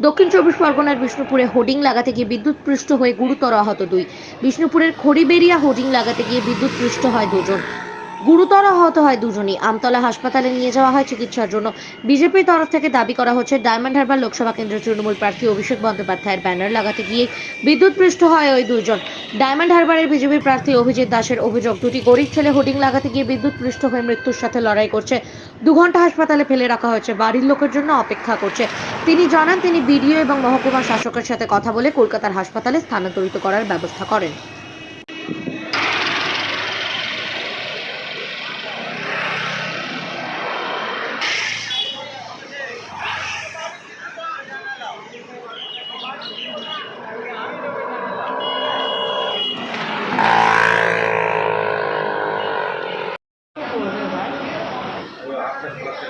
দক্ষিণ চব্বিশ পরগনার বিষ্ণুপুরে হোর্ডিং লাগাতে গিয়ে বিদ্যুৎ পৃষ্ঠ হয়ে গুরুতর আহত দুই। বিষ্ণুপুরের খড়িবেরিয়া হোর্ডিং লাগাতে গিয়ে বিদ্যুৎ পৃষ্ঠ হয় দুজন। গুরুতর আহত হয় দুজনই। আমতলা হাসপাতালে নিয়ে যাওয়া হয় চিকিৎসার জন্য। বিজেপির তরফ থেকে দাবি করা হচ্ছে, ডায়মন্ড হারবার লোকসভা কেন্দ্রের তৃণমূল প্রার্থী অভিষেক বন্দ্যোপাধ্যায়ের ব্যানার লাগাতে গিয়ে বিদ্যুৎ বিদ্যুৎপৃষ্ট হয় ওই দুজন। ডায়মন্ড হারবারের বিজেপি প্রার্থী অভিজিৎ দাসের অভিযোগ, দুটি গরিব ছেলে হোর্ডিং লাগাতে গিয়ে বিদ্যুৎপৃষ্ট হয়ে মৃত্যুর সাথে লড়াই করছে। দু ঘণ্টা হাসপাতালে ফেলে রাখা হয়েছে, বাড়ির লোকের জন্য অপেক্ষা করছে। তিনি জানান, তিনি বিডিও এবং মহকুমা শাসকের সাথে কথা বলে কলকাতার হাসপাতালে স্থানান্তরিত করার ব্যবস্থা করেন।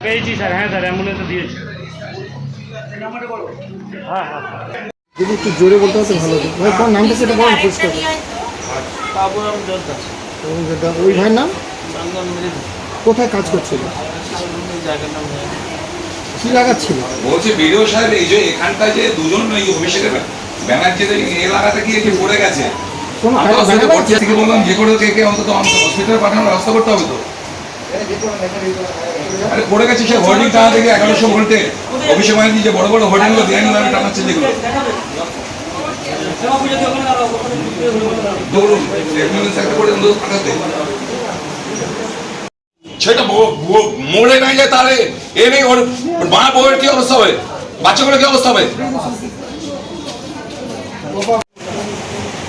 পেয়েছি স্যার হ্যাঁ স্যার অ্যাম্বুলেন্সে দিয়েছি। হ্যাঁ হ্যাঁ যদি একটু জোরে বলতে হতো ভালো হতো। ভাই তোমার নামটা সেটা বলো পরিষ্কার। বাবুরাম জোরদা ওই ভাইয়ের নাম? কোথায় কাজ করছিল? কি লাগাচ্ছিল? বলছে বিডিও সাহেব এই যে এখানটা যে দুজন অভিষেকের ব্যানার্জি এ লাগাতে গিয়ে পড়ে গেছে থেকে বললাম যে করে কে কে অন্তত হসপিটালে পাঠানোর ব্যবস্থা করতে হবে তো। আরে পড়ে গেছে সে হোর্ডিং টানা থেকে এগারোশো ভোল্টে। অভিষেক ব্যানার্জি যে বড় বড় হোর্ডিংগুলো দেয়নি আমি টানাচ্ছে যেগুলো দৌড়ুন অ্যাম্বুলেন্স একটা করে অন্তত পাঠাতে সেটা মরে নাই যায় তারে। এ নেই ওর ওর মা বউয়ের কি অবস্থা হবে? বাচ্চাগুলোর কি অবস্থা হবে?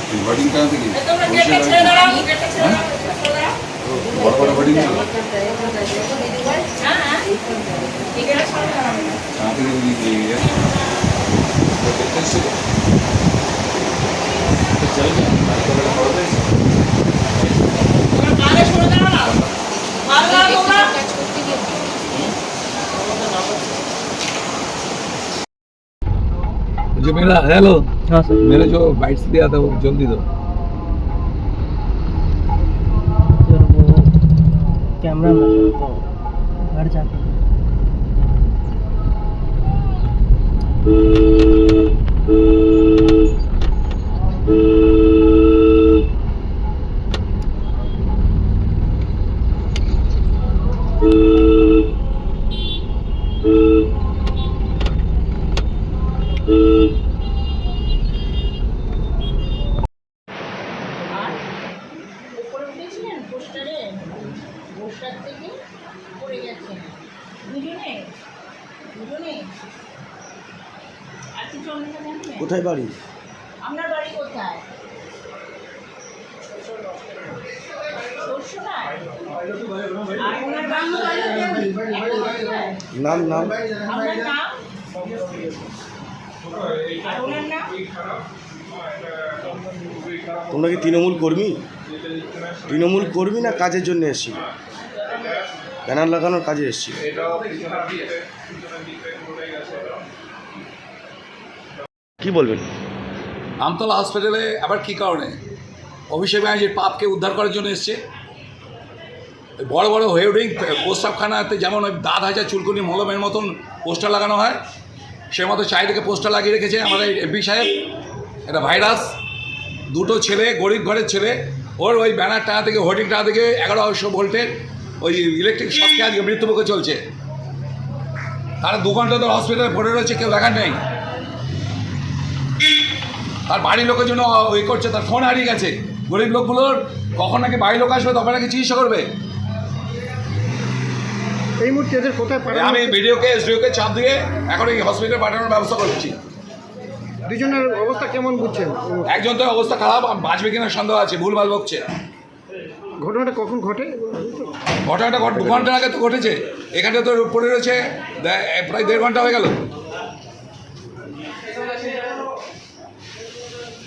হোর্ডিং টানা কি বড় বড় হোর্ডিং হ্যাঁ হ্যাঁ। এই গেটটা ছেড়ে দাঁড়াও টানা থেকে দিয়ে দিয়ে গেছে তোমরা কানে সরে দাঁড়াও না ভালো দাঁড়াও তোমরা जो मेरा हेलो हाँ सर मेरे जो बाइट्स दिया था वो जल्दी दो सर वो कैमरा में सर तो घर जाके কোথায় বাড়ি? আপনার বাড়ি কোথায়? নাম নাম? তোমরা কি তৃণমূল কর্মী? তৃণমূল কর্মী না কাজের জন্য এসেছিল? ব্যানার লাগানোর কাজে এসেছিল? কি বলবেন? আমতলা হসপিটালে আবার কি কারণে? অভিষেক ব্যানার্জির পাপকে উদ্ধার করার জন্য এসছে। বড় বড় হয়ে হোর্ডিং প্রস্তাবখানাতে যেমন ওই দাঁত হাজার চুলকুনি মলমের মতন পোস্টার লাগানো হয়, সে মতো চারিদিকে পোস্টার লাগিয়ে রেখেছে আমাদের এমপি সাহেব। এটা ভাইরাস। দুটো ছেলে, গরিব ঘরের ছেলে। ওর ওই ব্যানার টানা থেকে, হোর্ডিং টানা থেকে এগারোশো ভোল্টের ওই ইলেকট্রিক শখকে আজকে মৃত্যুমুখে চলছে। তারা দু ঘণ্টা ধরে হসপিটালে পড়ে রয়েছে, কেউ দেখার নেই। তার বাড়ির লোকের জন্য ওই করছে তার ফোন হারিয়ে গেছে। গরিব লোকগুলোর কখন নাকি বাড়ির লোক আসবে তখন নাকি চিকিৎসা করবে? এই মুহূর্তে এদের কোথায় আমি ভিডিওকে এসডিওকে চাপ দিয়ে এখন এই হসপিটালে পাঠানোর ব্যবস্থা করছি। দুজনের অবস্থা কেমন বুঝছেন? একজন তো অবস্থা খারাপ বাঁচবে কিনা সন্দেহ আছে ভুলভাল বকছে। ঘটনাটা কখন ঘটে? ঘটনাটা ঘট দু ঘণ্টা আগে তো ঘটেছে। এখানে তো পড়ে রয়েছে প্রায় দেড় ঘণ্টা হয়ে গেল।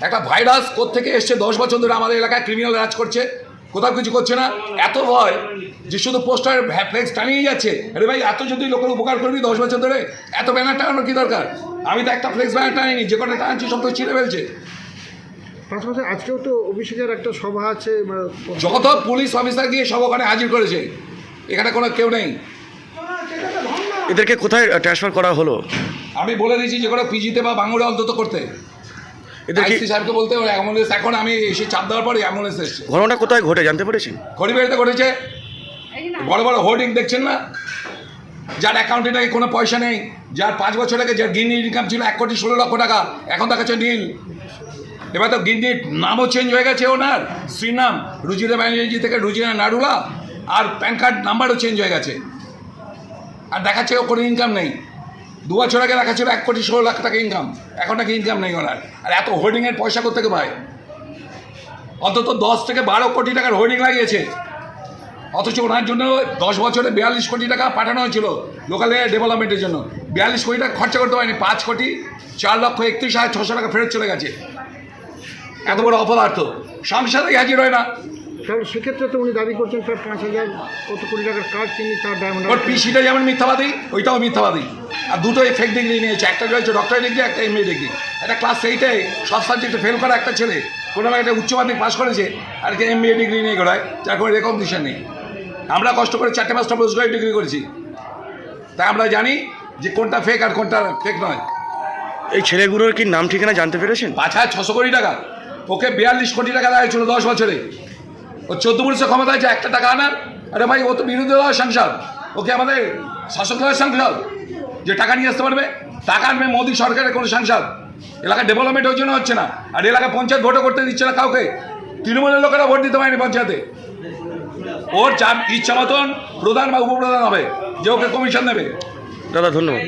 একটা ভাইরাস থেকে এসছে? দশ বছর ধরে আমাদের এলাকায় ক্রিমিনাল রাজ করছে। কোথাও কিছু করছে না। এত ভয় যে শুধু পোস্টার ফ্লেক্স টানিয়ে যাচ্ছে। আরে ভাই এত যদি লোকের উপকার করবি দশ বছর ধরে এত ব্যানার টানানোর কি দরকার? আমি তো একটা ফ্লেক্স ব্যানার টানিনি যে কটা টানছি সব তো ছিঁড়ে ফেলছে। পাশাপাশি আজকেও তো অভিষেকের একটা সভা আছে বা যত পুলিশ অফিসার গিয়ে সব ওখানে হাজির করেছে এখানে কোনো কেউ নেই। এদেরকে কোথায় ট্রান্সফার করা হলো? আমি বলে দিয়েছি যে কোনো পিজিতে বা বাঙুরে অন্তত করতে। এদের কি সাহেবকে বলতে ওই অ্যাম্বুলেন্স এখন আমি এসে চাপ দেওয়ার পরে অ্যাম্বুলেন্স এসছে। ঘটনাটা কোথায় ঘটে জানতে পেরেছেন? খড়িবাড়িতে ঘটেছে। বড় বড় হোর্ডিং দেখছেন না? যার অ্যাকাউন্টে নাকি কোনো পয়সা নেই যার পাঁচ বছর আগে যার গিন্নি ইনকাম ছিল এক কোটি ষোলো লক্ষ টাকা এখন তার কাছে নীল। এবার তো গিন্নির নামও চেঞ্জ হয়ে গেছে ওনার। শ্রীনাম রুজিরা ব্যানার্জি থেকে রুজিরা নাডুলা আর প্যান কার্ড নাম্বারও চেঞ্জ হয়ে গেছে। আর দেখাচ্ছে ও কোনো ইনকাম নেই। দু বছর আগে দেখাচ্ছিল এক কোটি ষোলো লাখ টাকা ইনকাম এখন নাকি ইনকাম নেই ওনার। আর এত হোর্ডিংয়ের পয়সা কোথেকে পায়? অন্তত দশ থেকে বারো কোটি টাকার হোর্ডিং লাগিয়েছে। অথচ ওনার জন্য দশ বছরে বিয়াল্লিশ কোটি টাকা পাঠানো হয়েছিল লোকাল ডেভেলপমেন্টের জন্য। বিয়াল্লিশ কোটি টাকা খরচা করতে পারেনি, পাঁচ কোটি চার লক্ষ একত্রিশ হাজার ছশো টাকা ফেরত চলে গেছে। এত বড় অপদার্থ। সংসারেই হাজির হয় না। তাহলে সেক্ষেত্রে তো উনি দাবি করছেন প্রায় পাঁচ হাজার কত কোটি টাকার কাজ তিনি তার ডায়মন্ড ওর পিসিটা যেমন মিথ্যাবাদী ওইটাও মিথ্যাবাদী। আর দুটোই ফেক ডিগ্রি নিয়েছে। একটা রয়েছে ডক্টর ডিগ্রি একটা এমএ ডিগ্রি একটা ক্লাস এইটে সব সাবজেক্টে ফেল করা একটা ছেলে। কোনো একটা উচ্চ মাধ্যমিক পাস করেছে আর একটা এমবিএ ডিগ্রি নিয়ে করায় যার কোনো রেকগনিশন নেই। আমরা কষ্ট করে চারটে পাঁচটা পোস্ট ডিগ্রি করেছি। তাই আমরা জানি যে কোনটা ফেক আর কোনটা ফেক নয়। এই ছেলেগুলোর কি নাম ঠিকানা জানতে পেরেছেন? পাঁচ হাজার ছশো কোটি টাকা। ওকে বিয়াল্লিশ কোটি টাকা দেওয়া হয়েছিল দশ বছরে। ও চোদ্দ বছর ক্ষমতা আছে একটা টাকা আনার। আরে ভাই ও তো বিরোধী দলের সাংসদ। ওকে আমাদের শাসক দলের সাংসদ। যে টাকা নিয়ে আসতে পারবে টাকা আনবে মোদী সরকারের কোনো সাংসদ। এলাকা ডেভেলপমেন্ট ওই জন্য হচ্ছে না। আর এলাকায় পঞ্চায়েত ভোটও করতে দিচ্ছে না কাউকে। তৃণমূলের লোকেরা ভোট দিতে পারেনি পঞ্চায়েতে। ওর যা ইচ্ছা মতন প্রধান বা উপপ্রধান হবে যে ওকে কমিশন দেবে। দাদা ধন্যবাদ।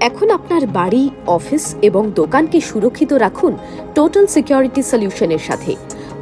এখন আপনার বাড়ি অফিস এবং দোকানকে সুরক্ষিত রাখুন টোটাল সিকিউরিটি সলিউশনের সাথে।